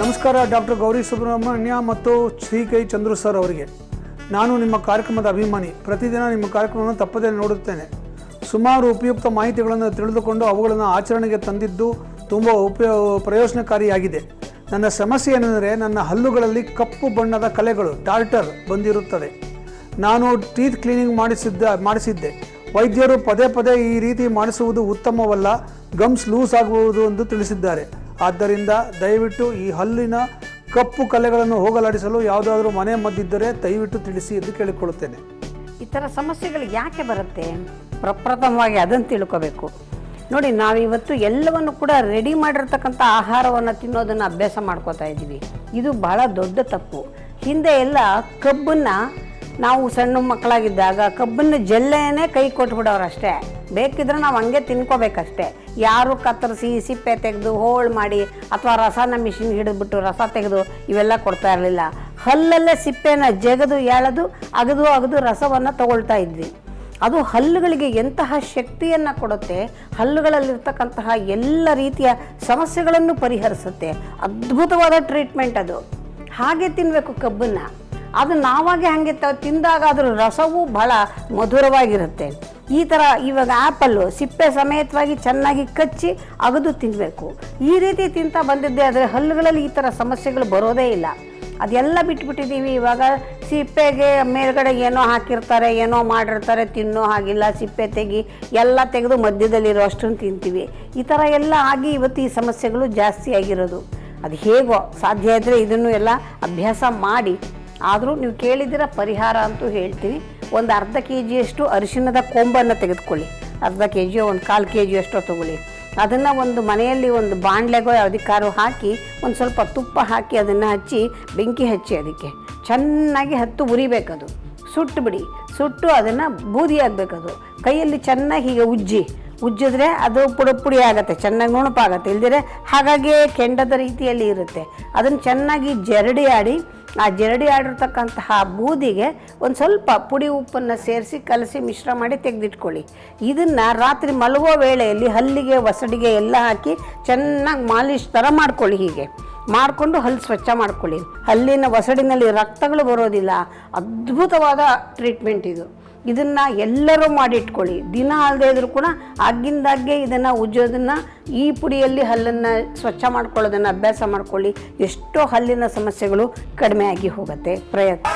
ನಮಸ್ಕಾರ, ಡಾಕ್ಟರ್ ಗೌರಿ ಸುಬ್ರಹ್ಮಣ್ಯ ಮತ್ತು ಶ್ರೀ ಕೈ ಚಂದ್ರು ಸರ್ ಅವರಿಗೆ. ನಾನು ನಿಮ್ಮ ಕಾರ್ಯಕ್ರಮದ ಅಭಿಮಾನಿ. ಪ್ರತಿದಿನ ನಿಮ್ಮ ಕಾರ್ಯಕ್ರಮವನ್ನು ತಪ್ಪದೇ ನೋಡುತ್ತೇನೆ. ಸುಮಾರು ಉಪಯುಕ್ತ ಮಾಹಿತಿಗಳನ್ನು ತಿಳಿದುಕೊಂಡು ಅವುಗಳನ್ನು ಆಚರಣೆಗೆ ತಂದಿದ್ದು ತುಂಬ ಉಪಯೋ, ಪ್ರಯೋಜನಕಾರಿಯಾಗಿದೆ. ನನ್ನ ಸಮಸ್ಯೆ ಏನೆಂದರೆ ನನ್ನ ಹಲ್ಲುಗಳಲ್ಲಿ ಕಪ್ಪು ಬಣ್ಣದ ಕಲೆಗಳು ಟಾರ್ಟರ್ ಬಂದಿರುತ್ತದೆ. ನಾನು ಟೀತ್ ಕ್ಲೀನಿಂಗ್ ಮಾಡಿಸಿದ್ದ, ಮಾಡಿಸಿದ್ದೆ. ವೈದ್ಯರು ಪದೇ ಪದೇ ಈ ರೀತಿ ಮಾಡಿಸುವುದು ಉತ್ತಮವಲ್ಲ, ಗಮ್ಸ್ ಲೂಸ್ ಆಗುವುದು ಎಂದು ತಿಳಿಸಿದ್ದಾರೆ. ಆದ್ದರಿಂದ ದಯವಿಟ್ಟು ಈ ಹಲ್ಲಿನ ಕಪ್ಪು ಕಲೆಗಳನ್ನು ಹೋಗಲಾಡಿಸಲು ಯಾವುದಾದ್ರೂ ಮನೆ ಮದ್ದಿದ್ದರೆ ದಯವಿಟ್ಟು ತಿಳಿಸಿ ಎಂದು ಕೇಳಿಕೊಳ್ಳುತ್ತೇನೆ. ಈ ಥರ ಸಮಸ್ಯೆಗಳು ಯಾಕೆ ಬರುತ್ತೆ? ಪ್ರಪ್ರಥಮವಾಗಿ ಅದನ್ನು ತಿಳ್ಕೋಬೇಕು. ನೋಡಿ, ನಾವಿವತ್ತು ಎಲ್ಲವನ್ನು ಕೂಡ ರೆಡಿ ಮಾಡಿರ್ತಕ್ಕಂಥ ಆಹಾರವನ್ನು ತಿನ್ನೋದನ್ನು ಅಭ್ಯಾಸ ಮಾಡ್ಕೋತಾ ಇದ್ದೀವಿ. ಇದು ಬಹಳ ದೊಡ್ಡ ತಪ್ಪು. ಹಿಂದೆ ಎಲ್ಲ ಕಬ್ಬನ್ನು ನಾವು ಸಣ್ಣ ಮಕ್ಕಳಾಗಿದ್ದಾಗ ಕಬ್ಬನ್ನು ಜಲ್ಲೇನೇ ಕೈ ಕೊಟ್ಬಿಡೋರು ಅಷ್ಟೇ. ಬೇಕಿದ್ರೆ ನಾವು ಹಂಗೆ ತಿನ್ಕೋಬೇಕಷ್ಟೆ. ಯಾರು ಕತ್ತರಿಸಿ, ಸಿಪ್ಪೆ ತೆಗೆದು, ಹೋಳು ಮಾಡಿ ಅಥವಾ ರಸನ ಮಿಷಿನ್ ಹಿಡಿದ್ಬಿಟ್ಟು ರಸ ತೆಗೆದು ಇವೆಲ್ಲ ಕೊಡ್ತಾ ಇರಲಿಲ್ಲ. ಹಲ್ಲಲ್ಲೇ ಸಿಪ್ಪೆನ ಜಗದು, ಎಳೆದು, ಅಗದು ಅಗದು ರಸವನ್ನು ತಗೊಳ್ತಾ ಇದ್ವಿ. ಅದು ಹಲ್ಲುಗಳಿಗೆ ಎಂತಹ ಶಕ್ತಿಯನ್ನು ಕೊಡುತ್ತೆ, ಹಲ್ಲುಗಳಲ್ಲಿರ್ತಕ್ಕಂತಹ ಎಲ್ಲ ರೀತಿಯ ಸಮಸ್ಯೆಗಳನ್ನು ಪರಿಹರಿಸುತ್ತೆ. ಅದ್ಭುತವಾದ ಟ್ರೀಟ್ಮೆಂಟ್ ಅದು. ಹಾಗೆ ತಿನ್ನಬೇಕು ಕಬ್ಬನ್ನು. ಅದು ನಾವಾಗೆ ಹಾಗೆ ತಿಂದಾಗ ಅದರ ರಸವೂ ಬಹಳ ಮಧುರವಾಗಿರುತ್ತೆ. ಈ ಥರ ಇವಾಗ ಆ್ಯಪಲ್ಲು ಸಿಪ್ಪೆ ಸಮೇತವಾಗಿ ಚೆನ್ನಾಗಿ ಕಚ್ಚಿ ಅಗದು ತಿನ್ನಬೇಕು ಈ ರೀತಿ ತಿಂತ ಬಂದಿದ್ದೆ ಆದರೆ ಹಲ್ಲುಗಳಲ್ಲಿ ಈ ಥರ ಸಮಸ್ಯೆಗಳು ಬರೋದೇ ಇಲ್ಲ. ಅದೆಲ್ಲ ಬಿಟ್ಬಿಟ್ಟಿದ್ದೀವಿ ಇವಾಗ ಸಿಪ್ಪೆಗೆ ಮೇಲ್ಗಡೆ ಏನೋ ಹಾಕಿರ್ತಾರೆ, ಏನೋ ಮಾಡಿರ್ತಾರೆ, ತಿನ್ನೋ ಹಾಗಿಲ್ಲ, ಸಿಪ್ಪೆ ತೆಗಿ ಎಲ್ಲ ತೆಗೆದು ಮಧ್ಯದಲ್ಲಿರೋ ಅಷ್ಟನ್ನು ತಿಂತೀವಿ. ಈ ಥರ ಎಲ್ಲ ಆಗಿ ಇವತ್ತು ಈ ಸಮಸ್ಯೆಗಳು ಜಾಸ್ತಿ ಆಗಿರೋದು. ಅದು ಹೇಗೋ ಸಾಧ್ಯ ಇದ್ದರೆ ಇದನ್ನು ಎಲ್ಲ ಅಭ್ಯಾಸ ಮಾಡಿ. ಆದರೂ ನೀವು ಕೇಳಿದ್ದೀರ ಪರಿಹಾರ ಅಂತೂ ಹೇಳ್ತೀನಿ. ಒಂದು ಅರ್ಧ ಕೆ ಜಿಯಷ್ಟು ಅರಿಶಿಣದ ಕೊಂಬನ್ನು ತೆಗೆದುಕೊಳ್ಳಿ. ಅರ್ಧ ಕೆ ಜಿಯೋ ಒಂದು ಕಾಲು ಕೆ ಜಿಯಷ್ಟೋ ತೊಗೊಳ್ಳಿ. ಅದನ್ನು ಒಂದು ಮನೆಯಲ್ಲಿ ಒಂದು ಬಾಣಲೆಗೋ ಯಾವುದಕ್ಕಾರು ಹಾಕಿ, ಒಂದು ಸ್ವಲ್ಪ ತುಪ್ಪ ಹಾಕಿ ಅದನ್ನು ಹಚ್ಚಿ, ಬೆಂಕಿ ಹಚ್ಚಿ ಅದಕ್ಕೆ. ಚೆನ್ನಾಗಿ ಹತ್ತು ಉರಿಬೇಕದು. ಸುಟ್ಟು ಬಿಡಿ. ಸುಟ್ಟು ಅದನ್ನು ಬೂದಿ ಆಗಬೇಕದು ಕೈಯಲ್ಲಿ ಚೆನ್ನಾಗಿ ಹೀಗೆ ಉಜ್ಜಿ. ಉಜ್ಜಿದ್ರೆ ಅದು ಪುಡಿ ಪುಡಿ ಆಗುತ್ತೆ, ಚೆನ್ನಾಗಿ ನುಣುಪಾಗುತ್ತೆ. ಇಲ್ದಿರೆ ಹಾಗಾಗಿಯೇ ಕೆಂಡದ ರೀತಿಯಲ್ಲಿ ಇರುತ್ತೆ. ಅದನ್ನು ಚೆನ್ನಾಗಿ ಜರಡಿ ಆಡಿ ಆ ಜರಡಿ ಆಡಿರ್ತಕ್ಕಂತಹ ಬೂದಿಗೆ ಒಂದು ಸ್ವಲ್ಪ ಪುಡಿ ಉಪ್ಪನ್ನು ಸೇರಿಸಿ ಕಲಸಿ ಮಿಶ್ರ ಮಾಡಿ ತೆಗೆದಿಟ್ಕೊಳ್ಳಿ. ಇದನ್ನು ರಾತ್ರಿ ಮಲಗೋ ವೇಳೆಯಲ್ಲಿ ಹಲ್ಲಿಗೆ ಒಸಡಿಗೆ ಎಲ್ಲ ಹಾಕಿ ಚೆನ್ನಾಗಿ ಮಾಲಿಶ್ ಥರ ಮಾಡ್ಕೊಳ್ಳಿ ಹೀಗೆ. ಮಾಡಿಕೊಂಡು ಹಲ್ಲು ಸ್ವಚ್ಛ ಮಾಡ್ಕೊಳ್ಳಿ. ಹಲ್ಲಿನ ಒಸಡಿನಲ್ಲಿ ರಕ್ತಗಳು ಬರೋದಿಲ್ಲ. ಅದ್ಭುತವಾದ ಟ್ರೀಟ್ಮೆಂಟ್ ಇದು. ಇದನ್ನು ಎಲ್ಲರೂ ಮಾಡಿಟ್ಕೊಳ್ಳಿ. ದಿನ ಅಲ್ಲದೆ ಇದ್ರೂ ಕೂಡ ಆಗಿಂದಾಗ್ಗೆ ಇದನ್ನು ಉಜ್ಜೋದನ್ನು ಈ ಪುಡಿಯಲ್ಲಿ ಹಲ್ಲನ್ನು ಸ್ವಚ್ಛ ಮಾಡ್ಕೊಳ್ಳೋದನ್ನು ಅಭ್ಯಾಸ ಮಾಡ್ಕೊಳ್ಳಿ. ಎಷ್ಟೋ ಹಲ್ಲಿನ ಸಮಸ್ಯೆಗಳು ಕಡಿಮೆ ಆಗಿ ಹೋಗುತ್ತೆ. ಪ್ರಯತ್ನ.